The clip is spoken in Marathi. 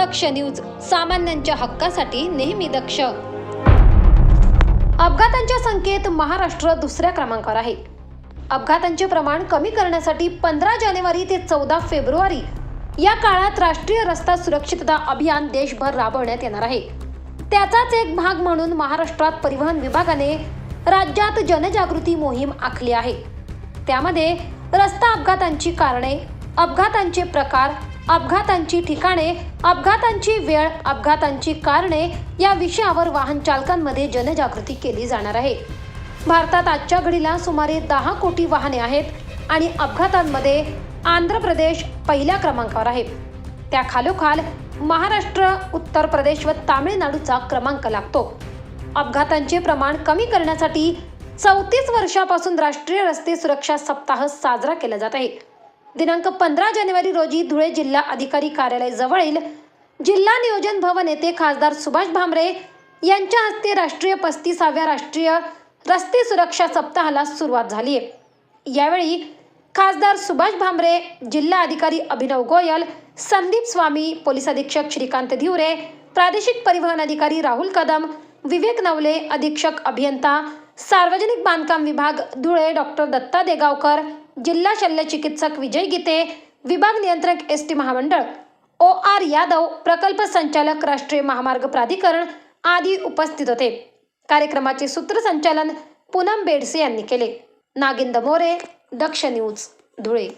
दक्ष न्यूज सामान्यांच्या हक्कासाठी नेहमी दक्ष. अपघातांच्या संख्येत महाराष्ट्र दुसऱ्या क्रमांकावर आहे. अपघातांचे प्रमाण कमी करण्यासाठी पंधरा जानेवारी ते चौदा फेब्रुवारी या काळात राष्ट्रीय रस्ता सुरक्षितता अभियान देशभर राबवण्यात येणार आहे. त्याचाच एक भाग म्हणून महाराष्ट्रात परिवहन विभागाने राज्यात जनजागृती मोहीम आखली आहे. त्यामध्ये रस्ता अपघातांची कारणे अपघातांचे प्रकार अपघातांची ठिकाणे अपघातांची वेळ अपघातांची कारणे या विषयावर वाहन चालकांमध्ये जनजागृती केली जाणार आहे. भारतात आजच्या घडीला सुमारे दहा कोटी वाहने आहेत आणि अपघातांमध्ये आंध्र प्रदेश पहिल्या क्रमांकावर आहे. त्या खालोखाल महाराष्ट्र उत्तर प्रदेश व तामिळनाडूचा क्रमांक लागतो. अपघातांचे प्रमाण कमी करण्यासाठी चौतीस वर्षापासून राष्ट्रीय रस्ते सुरक्षा सप्ताह साजरा केला जात आहे. दिनांक पंधरा जानेवारी रोजी धुळे जिल्हा अधिकारी कार्यालय जवळील जिल्हा नियोजन भवन येथे खासदार सुभाष भामरे यांच्या हस्ते राष्ट्रीय पस्तीसाव्या राष्ट्रीय रस्ते सुरक्षा सप्ताहाला सुरुवात झाली आहे. यावेळी खासदार सुभाष भामरे जिल्हा अधिकारी अभिनव गोयल संदीप स्वामी पोलीस अधीक्षक श्रीकांत धिवरे प्रादेशिक परिवहन अधिकारी राहुल कदम विवेक नवले अधीक्षक अभियंता सार्वजनिक बांधकाम विभाग धुळे डॉक्टर दत्ता देगावकर जिल्हा शल्य चिकित्सक विजय गीते विभाग नियंत्रक एस टी महामंडळ ओ आर यादव प्रकल्प संचालक राष्ट्रीय महामार्ग प्राधिकरण आदी उपस्थित होते. कार्यक्रमाचे सूत्रसंचालन पूनम बेडसे यांनी केले. नागिंद मोरे दक्ष न्यूज धुळे.